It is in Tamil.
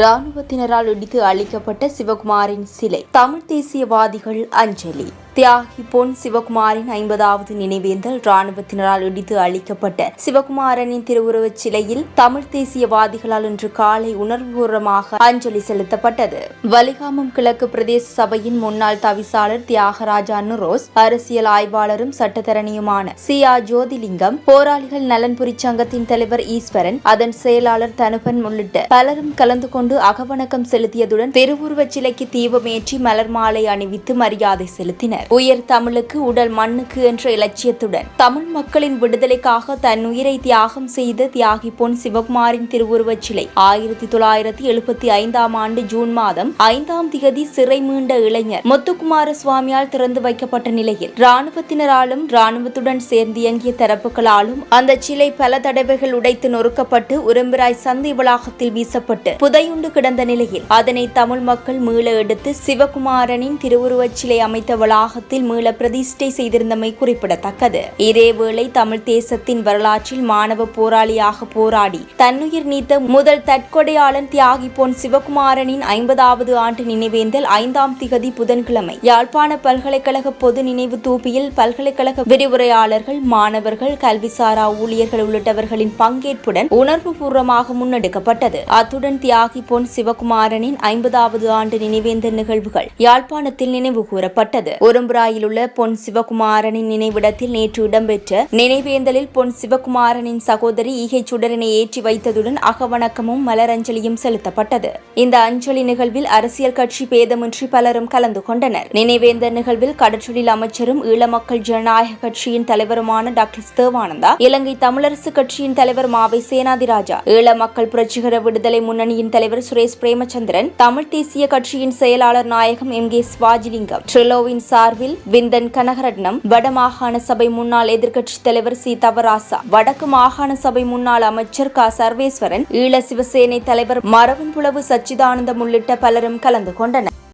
ராணுவத்தினரால் இடித்து அளிக்கப்பட்ட சிவகுமாரின் சிலை தமிழ் தேசியவாதிகள் அஞ்சலி. தியாகி பொன் சிவகுமாரின் ஐம்பதாவது நினைவேந்தல் ராணுவத்தினரால் இடித்து அளிக்கப்பட்ட சிவகுமாரனின் திருவுருவச் சிலையில் தமிழ் தேசியவாதிகளால் இன்று காலை உணர்வுபூர்வமாக அஞ்சலி செலுத்தப்பட்டது. வலிகாமம் கிழக்கு பிரதேச சபையின் முன்னாள் தவிசாளர் தியாகராஜா நுரோஸ் அரசியல் ஆய்வாளரும் சட்டத்தரணியுமான சி. ஆர் ஜோதிலிங்கம் போராளிகள் நலன்புரி சங்கத்தின் தலைவர் ஈஸ்வரன் அதன் செயலாளர் தனுபன் உள்ளிட்ட பலரும் கலந்து கொண்டு அகவணக்கம் செலுத்தியதுடன் திருவுருவச் சிலைக்கு தீபமேற்றி மலர் மாலை அணிவித்து மரியாதை செலுத்தினர். உயர் தமிழுக்கு உடல் மண்ணுக்கு என்ற இலட்சியத்துடன் தமிழ் மக்களின் விடுதலைக்காக தன் உயிரை தியாகம் செய்த தியாகி பொன் சிவகுமாரின் திருவுருவச் சிலை ஆயிரத்தி தொள்ளாயிரத்தி எழுபத்தி ஐந்தாம் ஆண்டு ஜூன் மாதம் ஐந்தாம் திகதி சிறை மீண்ட இளைஞர் முத்துக்குமார சுவாமியால் திறந்து வைக்கப்பட்ட நிலையில் ராணுவத்தினராலும் ராணுவத்துடன் சேர்ந்து இயங்கிய தரப்புகளாலும் அந்த சிலை பல தடவைகள் உடைத்து நொறுக்கப்பட்டு உரம்பிராய் சந்தை வளாகத்தில் வீசப்பட்டு புதையுண்டு கிடந்த நிலையில் அதனை தமிழ் மக்கள் மீள எடுத்து சிவகுமாரனின் திருவுருவச் சிலை அமைத்த வளாக வளாகத்தில் மீள பிரதிஷ்டை செய்திருந்தமை குறிப்பிடத்தக்கது. இதேவேளை தமிழ் தேசத்தின் வரலாற்றில் மாணவ போராளியாக போராடி தன்னுயிர் நீத்த முதல் தற்கொடையாளன் தியாகி பொன் சிவகுமாரனின் ஐம்பதாவது ஆண்டு நினைவேந்தல் ஐந்தாம் திகதி புதன்கிழமை. யாழ்ப்பாண பல்கலைக்கழக பொது நினைவு தூபியில் பல்கலைக்கழக விரிவுரையாளர்கள் மாணவர்கள் கல்விசாரா ஊழியர்கள் உள்ளிட்டவர்களின் பங்கேற்புடன் உணர்வுபூர்வமாக முன்னெடுக்கப்பட்டது. அத்துடன் தியாகி பொன் சிவகுமாரனின் ஐம்பதாவது ஆண்டு நினைவேந்தல் நிகழ்வுகள் யாழ்ப்பாணத்தில் நினைவு கூறப்பட்டது. ஒரு ஒரும்புராயில் உள்ள பொன் சிவகுமாரனின் நினைவிடத்தில் நேற்று இடம்பெற்ற நினைவேந்தலில் பொன் சிவகுமாரனின் சகோதரி ஈகை சுடரனை ஏற்றி வைத்ததுடன் அகவணக்கமும் மலரஞ்சலியும் செலுத்தப்பட்டது. இந்த அஞ்சலி நிகழ்வில் அரசியல் கட்சி பேதமின்றி பலரும் கலந்து கொண்டனர். நினைவேந்தல் நிகழ்வில் கடற்றொழில் அமைச்சரும் ஈழமக்கள் ஜனநாயக கட்சியின் தலைவருமான டாக்டர் தேவானந்தா இலங்கை தமிழரசு கட்சியின் தலைவர் மாவை சேனாதிராஜா ஈழ மக்கள் புரட்சிகர விடுதலை முன்னணியின் தலைவர் சுரேஷ் பிரேமச்சந்திரன் தமிழ் தேசிய கட்சியின் செயலாளர் நாயகம் எம். கே. சுவாஜிலிங்கம் ட்ரிலோவின் சார்பில் விந்தன் கனகரட்னம் வடமாகாண சபை முன்னாள் எதிர்க்கட்சித் தலைவர் சி தவராசா வடக்கு மாகாண சபை முன்னாள் அமைச்சர் க. சர்வேஸ்வரன் ஈழ சிவசேனை தலைவர் மரவன்புலவு சச்சிதானந்தம் உள்ளிட்ட பலரும் கலந்து கொண்டனர்.